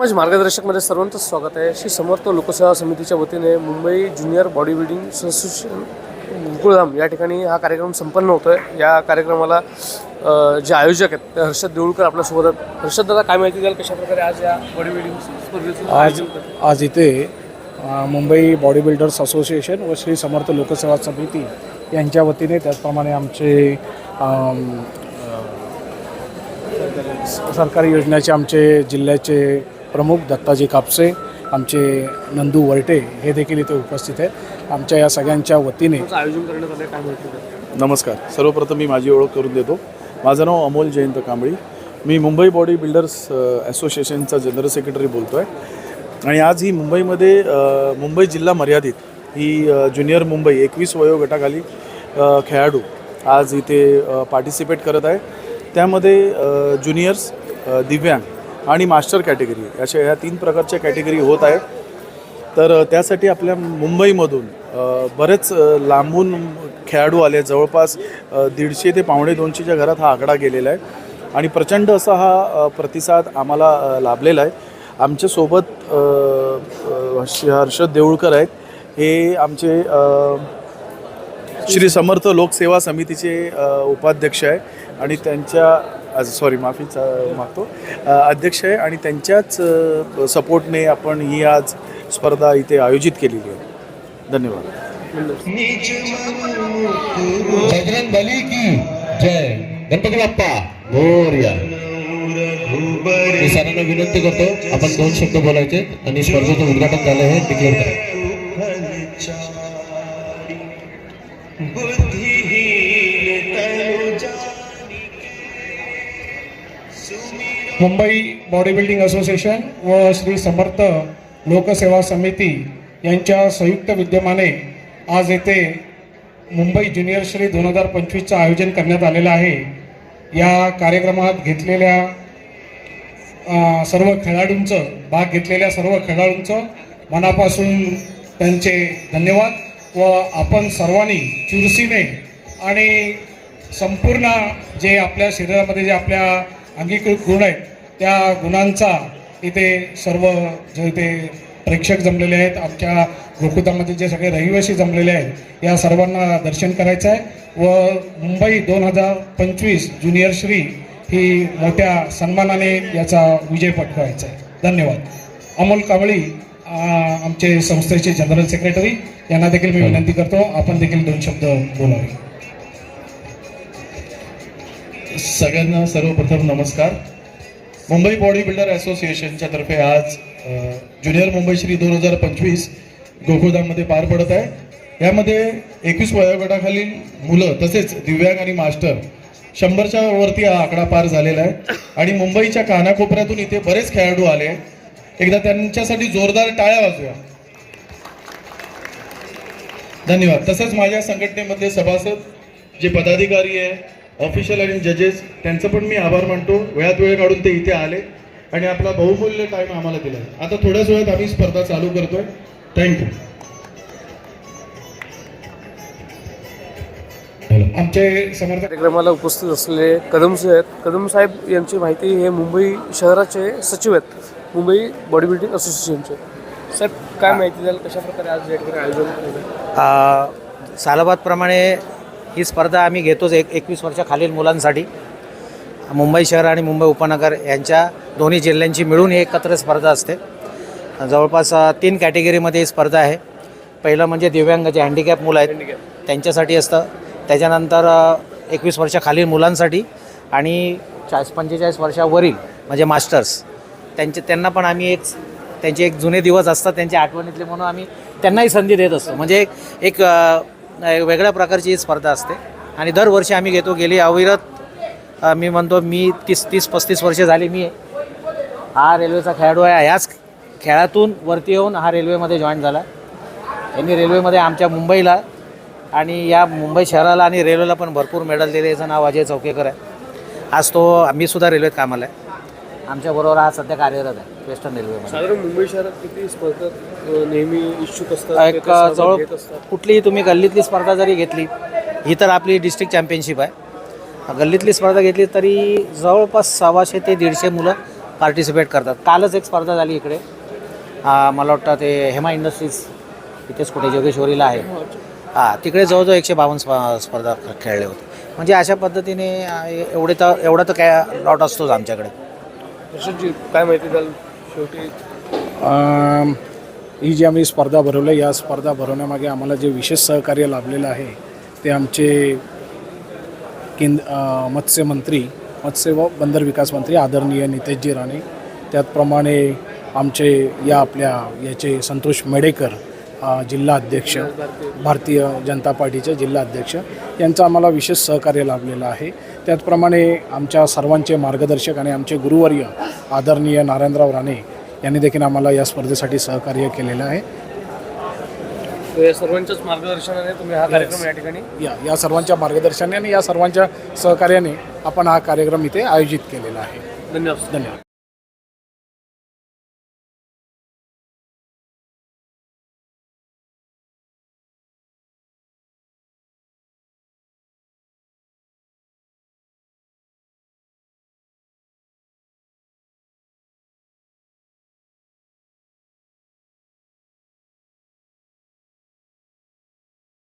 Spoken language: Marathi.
माझ्या मार्गदर्शकमध्ये सर्वांचं स्वागत आहे. श्री समर्थ लोकसेवा समितीच्या वतीने Mumbai junior body building association Gokuldham या ठिकाणी हा कार्यक्रम संपन्न होतो आहे या कार्यक्रमाला जे आयोजक आहेत ते हर्षद देऊळकर आपल्यासोबत आहेत. हर्षद दादा काय माहिती द्याल कशा प्रकारे आज या बॉडी बिल्डिंग स्पर्धेचं आज? आज इथे मुंबई बॉडी बिल्डर्स असोसिएशन व श्री समर्थ लोकसेवा समिती यांच्या वतीने त्याचप्रमाणे आमचे सरकारी योजनेचे आमचे जिल्ह्याचे प्रमुख दत्ताजी कापसे आमचे नंदू वरटे हे देखील इथे उपस्थित आहेत. आमच्या या सगळ्यांच्या वतीने आयोजन करण्यात आलं काय माहिती नमस्कार. सर्वप्रथम मी माझी ओळख करून देतो. माझं नाव अमोल जयंत कांबळी. मी मुंबई बॉडी बिल्डर्स असोसिएशनचा जनरल सेक्रेटरी बोलतो आहे आणि आज ही मुंबईमध्ये मुंबई जिल्हा मर्यादित ही ज्युनियर मुंबई एकवीस वयोगटाखाली खेळाडू आज इथे पार्टिसिपेट करत आहे. त्यामध्ये ज्युनियर्स दिव्यांग आणि मास्टर कॅटेगरी अशा ह्या तीन प्रकारच्या कॅटेगरी होत आहेत. तर त्यासाठी आपल्या मुंबईमधून बरेच लांबून खेळाडू आले जवळपास दीडशे ते पावणे दोनशेच्या घरात हा आकडा गेलेला आहे. आणि प्रचंड असा हा प्रतिसाद आम्हाला लाभलेला आहे. आमच्यासोबत श- हर्षद देऊळकर आहेत. हे आमचे श्री समर्थ लोकसेवा समितीचे उपाध्यक्ष आहे आणि त्यांच्या आज सॉरी माफीचा मागतो. अध्यक्ष आहे आणि त्यांच्याच सपोर्टने आपण ही आज स्पर्धा इथे आयोजित केलेली आहे. धन्यवाद. बजरंग बली की जय गणपती बाप्पा. मोरया. मी सरांना विनंती करतो आपण दोन शब्द बोलायचे आणि स्पर्धेचं उद्घाटन झालं हे declare Mumbai body building association व श्री समर्थ लोकसेवा समिती यांच्या संयुक्त विद्यमाने आज येथे मुंबई ज्युनियर श्री दोन हजार पंचवीसचं आयोजन करण्यात आलेलं आहे. या कार्यक्रमात घेतलेल्या सर्व खेळाडूंचं भाग घेतलेल्या सर्व खेळाडूंचं मनापासून त्यांचे धन्यवाद व आपण सर्वांनी चुरसीने आणि संपूर्ण जे आपल्या शरीरामध्ये जे आपल्या अंगीकृत गुण आहेत त्या गुणांचा इथे सर्व जे इथे प्रेक्षक जमलेले आहेत आमच्या गोकुतामध्ये जे सगळे रहिवासी जमलेले आहेत या सर्वांना दर्शन करायचं आहे. व मुंबई दोन हजार पंचवीस ज्युनियर श्री ही मोठ्या सन्मानाने याचा विजय पटकावायचा आहे. धन्यवाद. अमोल कावळी आमचे संस्थेचे जनरल सेक्रेटरी यांना देखील मी विनंती करतो आपण देखील दोन शब्द बोलावे. सगळ्यांना सर्वप्रथम नमस्कार. मुंबई बॉडी बिल्डर असोसिएशनच्या तर्फे आज ज्युनियर मुंबई श्री दोन हजार पंचवीस गोकुळधाममध्ये पार पडत आहे. यामध्ये एकवीस वयोगटाखालील मुलं तसेच दिव्यांग आणि मास्टर शंभरच्या वरती हा आकडा पार झालेला आहे. आणि मुंबईच्या कानाकोपऱ्यातून इथे बरेच खेळाडू आले एकदा त्यांच्यासाठी जोरदार टाळ्या वाजूया धन्यवाद. तसंच माझ्या संघटनेमधले सभासद जे पदाधिकारी आहे ऑफिशियल आणि जजेस त्यांचं पण मी आभार मानतो. वेळात वेळ काढून ते इथे आले आणि आपला बहुमूल्य टाइम आम्हाला दिला. आता थोड्याच वेळात आम्ही स्पर्धा चालू करतोय. थँक्यू आमचे समर्थ कार्यक्रमाला उपस्थित असलेले कदम साहेब आहेत. कदम साहेब यांची माहिती हे मुंबई शहराचे सचिव आहेत. मुंबई बॉडी बिल्डिंग असोसिएशनचे साहेब काय माहिती द्याल कशा प्रकारे आज या ठिकाणी आयोजन केलं? सालाबादप्रमाणे ही स्पर्धा आम्ही घेतोच एक एकवीस वर्षाखालील मुलांसाठी. मुंबई शहर आणि मुंबई उपनगर यांच्या दोन्ही जिल्ह्यांची मिळून ही एकत्र स्पर्धा असते. जवळपास तीन कॅटेगरीमध्ये ही स्पर्धा आहे. पहिलं म्हणजे दिव्यांग जे हँडिकॅप मुलं आहेत. त्यांच्यासाठी असतं. त्याच्यानंतर एकवीस वर्षाखालील मुलांसाठी आणि चाळीस पंचेचाळीस वर्षावरील म्हणजे मास्टर्स. त्यांचे त्यांना पण आम्ही एक त्यांचे एक जुने दिवस असतात. त्यांच्या आठवणीतले म्हणून आम्ही त्यांनाही संधी देत असतो. म्हणजे एक एक एक वेगळ्या प्रकारची ही स्पर्धा असते. आणि दरवर्षी आम्ही घेतो गेली अविरत मी म्हणतो मी तीस तीस पस्तीस वर्षे झाली मी हा रेल्वेचा खेळाडू आहे. ह्याच खेळातून वरती येऊन हा रेल्वेमध्ये जॉईन झाला. यांनी रेल्वेमध्ये आमच्या मुंबईला आणि या मुंबई शहराला आणि रेल्वेला पण भरपूर मेडल दिले. याचं नाव अजय चौकेकर आहे. आज तो मी सुद्धा रेल्वेत कामाला आहे. आमच्याबरोबर हा सध्या कार्यरत आहे वेस्टर्न रेल्वेमध्ये साधारण मुंबई शहरात किती स्पर्धक अ, नेहमी इच्छुक असतात एक सहभाग जवळ घेत असतात? कुठलीही तुम्ही गल्लीतली स्पर्धा जरी घेतली ही तर आपली डिस्ट्रिक्ट चॅम्पियनशिप आहे. गल्लीतली स्पर्धा घेतली तरी जवळपास सव्वाशे ते दीडशे मुलं पार्टिसिपेट करतात. कालच एक स्पर्धा झाली इकडे. आ, मला वाटतं ते हेमा इंडस्ट्रीज इथेच कुठे जोगेश्वरीला आहे. हां तिकडे जवळजवळ एकशे बावन्न स्प स्पर्धा खेळले होते. म्हणजे अशा पद्धतीने आ, एवढे तर एवढा तर काय लॉट असतोच आमच्याकडे. प्रशांतजी काय माहिती द्याल शेवटी ही जी आम्ही स्पर्धा भरवली या स्पर्धा भरवण्यामागे आम्हाला जे विशेष सहकार्य लाभलेलं आहे ते आमचे केंद्र मत्स्यमंत्री मत्स्य व बंदर विकास मंत्री आदरणीय नितेशजी राणे त्याचप्रमाणे आमचे या आपल्या याचे संतोष मेडेकर जिल्हा अध्यक्ष भारतीय जनता पार्टीचे जिल्हा अध्यक्ष यांचं आम्हाला विशेष सहकार्य लाभलेलं आहे. त्याचप्रमाणे आमच्या सर्वांचे मार्गदर्शक आणि आमचे गुरुवर्य आदरणीय नारायणराव राणे यांनी देखील आम्हाला या स्पर्धेसाठी सहकार्य केलेलं आहे. या सर्वांच्याच मार्गदर्शनाने तुम्ही हा कार्यक्रम या ठिकाणी या या सर्वांच्या मार्गदर्शनाने आणि या सर्वांच्या सहकार्याने आपण हा कार्यक्रम इथे आयोजित केलेला आहे. धन्यवाद. धन्यवाद.